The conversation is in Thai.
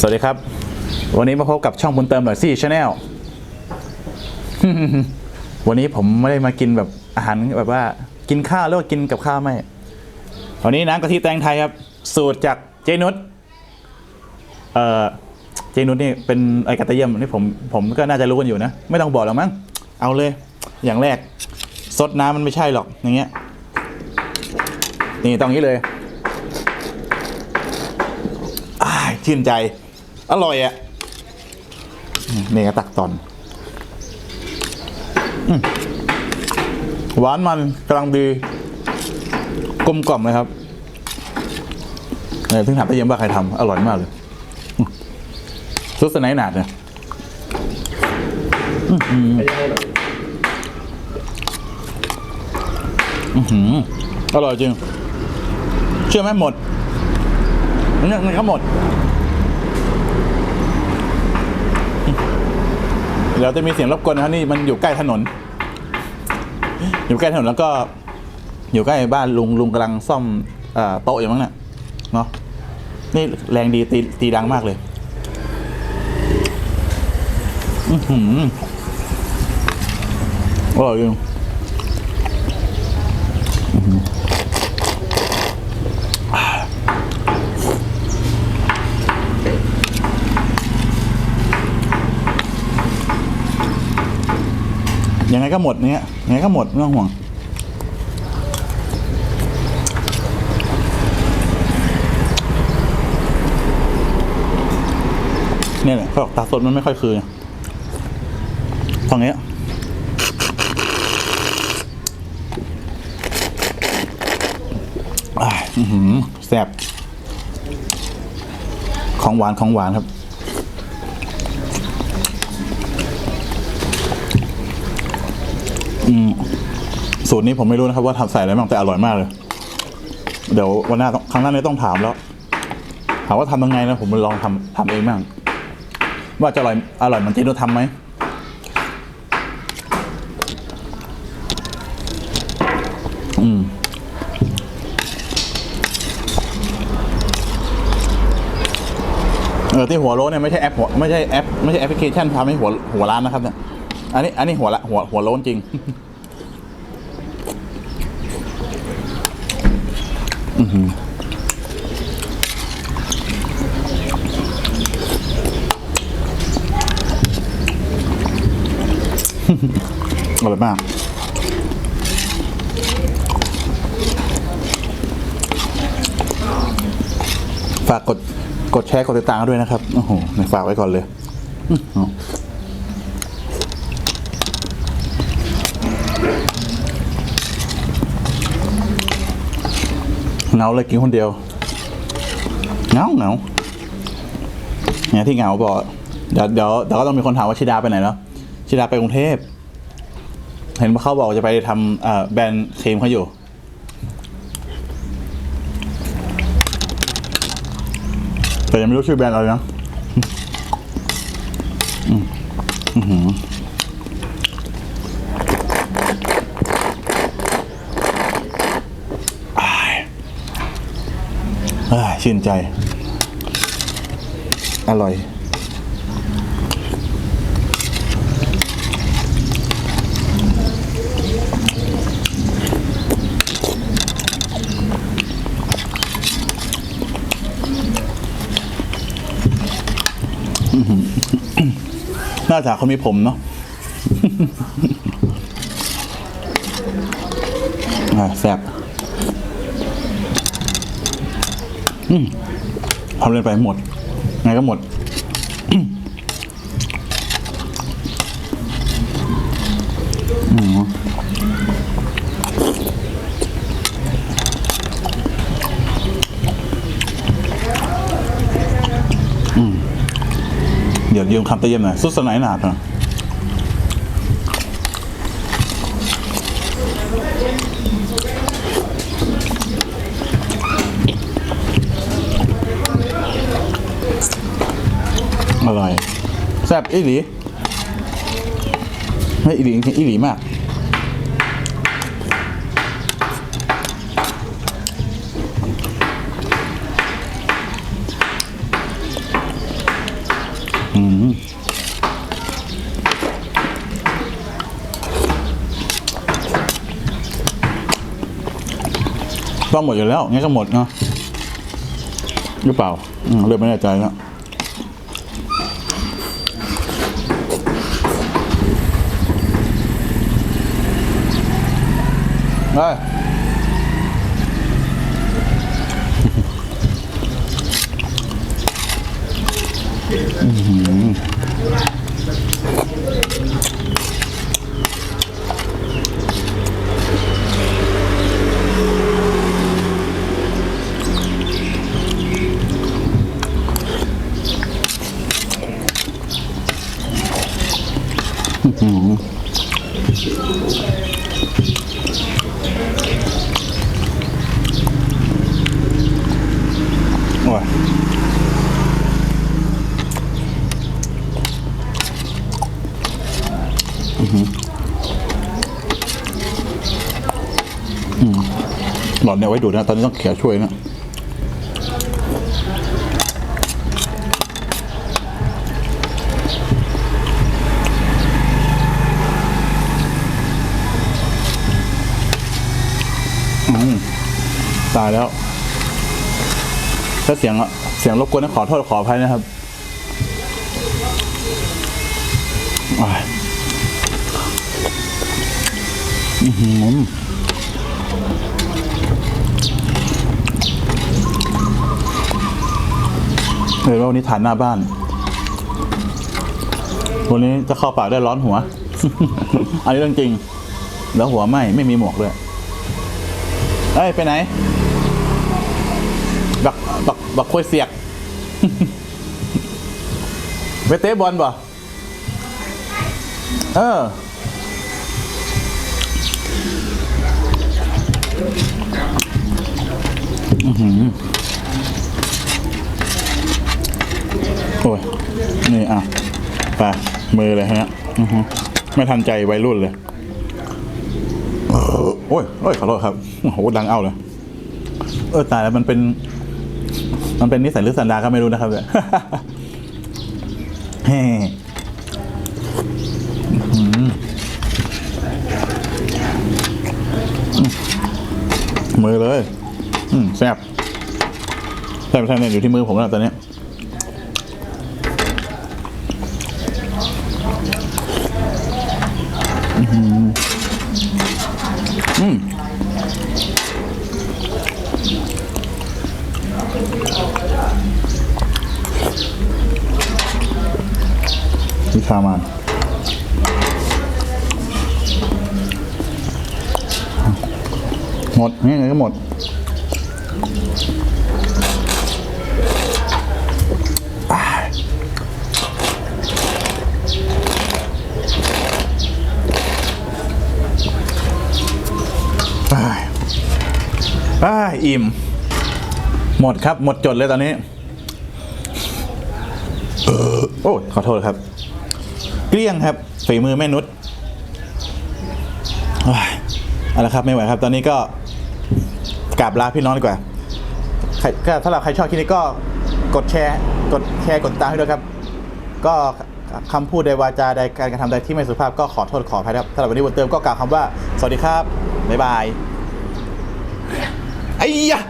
สวัสดีครับ วันนี้มาพบกับช่องบุญเติมหน่อยซี่ชาแนลวันนี้ผมไม่ได้มากินแบบอาหารแบบว่า กินข้าวหรือว่ากินกับข้าวไม่วันนี้น้ำกะทิแตงไทยครับ สูตรจากเจนุชเอ่อเจนุชนี่เป็นไอกระตยเยี่ยมนี่ผมผมก็น่าจะรู้กันอยู่นะ ไม่ต้องบอกหรอกมั้งเอาเลย อย่างแรกซดน้ำมันไม่ใช่หรอกอย่างเงี้ยนี่ต้องนี้เลยอ้ายชื่นใจ อร่อยอะ่ะนี่ก็ตักตอนอหวานมันกำลังดี กลมกล่อมเลยครับเออถึงถามไปเยี่ยมว่าใครทำอร่อยมากเลยซุปสไนท์หนาดเนี่ยอือหืออร่อยจริง เชื่อไหมหมดนี่นี่ก็หมด เดี๋ยวจะมีเสียงรบกวนนะครับนี่มันอยู่ใกล้ถนน อยู่ใกล้ถนนแล้วก็ อยู่ใกล้บ้านลุงลุงกำลังซ่อมโต๊ะอยู่มั้งเนี่ยเนาะนี่แรงดีตีตีดังมากเลยอือหืออร่อยจริงอื้อหืออ่ายัง ไงก็หมดเนี้ยไงก็หมดไม่ต้องห่วงเนี่ยแหละเขาบอกตาสดมันไม่ค่อยคือฝั่งเนี้ยแซ่บของหวานของหวานครับ อืมสูตรนี้ผมไม่รู้นะครับว่าทำใส่อะไรบ้างแต่อร่อยมากเลย เดี๋ยววันหน้าครั้งหน้านี้ต้องถามแล้วถามว่าทำยังไงนะผมลองทำทำเองบ้างว่าจะอร่อยอร่อยเหมือนเจนุทำไหมอืมเออที่หัวโล้นเนี่ยไม่ใช่แอปหัวไม่ใช่แอปไม่ใช่แอปพลิเคชันทำให้หัวหัวร้านนะครับเนี่ยอันนี้อันนี้หัวละหัวหัวโล้นจริง อือหืออร่อยมากฝากกด กดแชร์ กดติดตามด้วยนะครับ โอ้โหฝากไว้ก่อนเลยอื้อหือ เหงาเลยกินคนเดียวเหงาเหงาเนี่ยที่เหงาบอกเดี๋ยวเดี๋ยวเดี๋ยวก็ต้องมีคนถามว่าชิดาไปไหนแล้วชิดาไปกรุงเทพเห็นว่าเขาบอกจะไปทำแบรนด์ครีมเขาอยู่แต่ยังไม่รู้ชื่อแบรนด์อะไรนะอืมอื้อหืออ้ายอ้าย ชื่นใจ อร่อยน่าจะเขามีผมเนาะแซ่บ อืมทำเล่นไปหมด ไงก็หมด อืมเดี๋ยวยืมคำเตะเยี่ยมหน่อยสุดสนายหนาดนะ อร่อยแซ่บอีหลีไม่อีหลีจริงอีหลีมากอืมต้องหมดอยู่แล้วงั้นก็หมดเนาะหรือเปล่า อืมเริ่มไม่แน่ใจแล้ว ได้โอ้ยอื้อหือ อืมหลอดเนี่ยไว้ดูดนะ ตอนนี้ต้องเขียช่วยนะอืมตายแล้ว ถ้าเสียงเสียงรบกวนขอโทษขออภัยนะครับอ้ายอื้อหือ เห็นว่าวันนี้ถ่ายหน้าบ้าน วันนี้จะเข้าปากได้ร้อนหัว อันนี้เรื่องจริง แล้วหัวไหมไม่มีหมวกด้วยเอ้ยไปไหน บักบักบักคุยเสียก ไปเตะบอลบ่เอออือหือ อ้ย นี่อะไปมือเลยฮะอื้อหือไม่ทันใจวัยรุ่นเลย โอ้ยโอ้ยขอโทษครับ โอ้โห ดังเอาเลย เออ ตายแล้วมันเป็น มันเป็นนิสัยหรือสันดานก็ไม่รู้นะครับเนี่ยเฮ้อื้อหือมือเลย อืมแซ่บแซ่บแซ่บเนี่ยอยู่ที่มือผมแล้วตอนเนี้ อื้อหืออืมวิชามานหมดนี่ไงก็หมด อ้ายอิ่ม หมดครับ หมดจดเลยตอนนี้ โอ้ขอโทษครับ เกลี้ยงครับ ฝีมือแม่นุชโอ้ยเอาละครับไม่ไหวครับ ตอนนี้ก็กราบลาพี่น้องดีกว่าใครก็ถ้าเราใครชอบคลิปนี้ก็กดแชร์ กดแชร์กดติดตามให้ด้วยครับ ก็คำพูดใดวาจาใดการกระทำใดที่ไม่สุภาพก็ขอโทษขออภัยครับถ้าเราวันนี้วันเติมก็กล่าวคำว่า สวัสดีครับ บ๊ายบายไอ้ยะ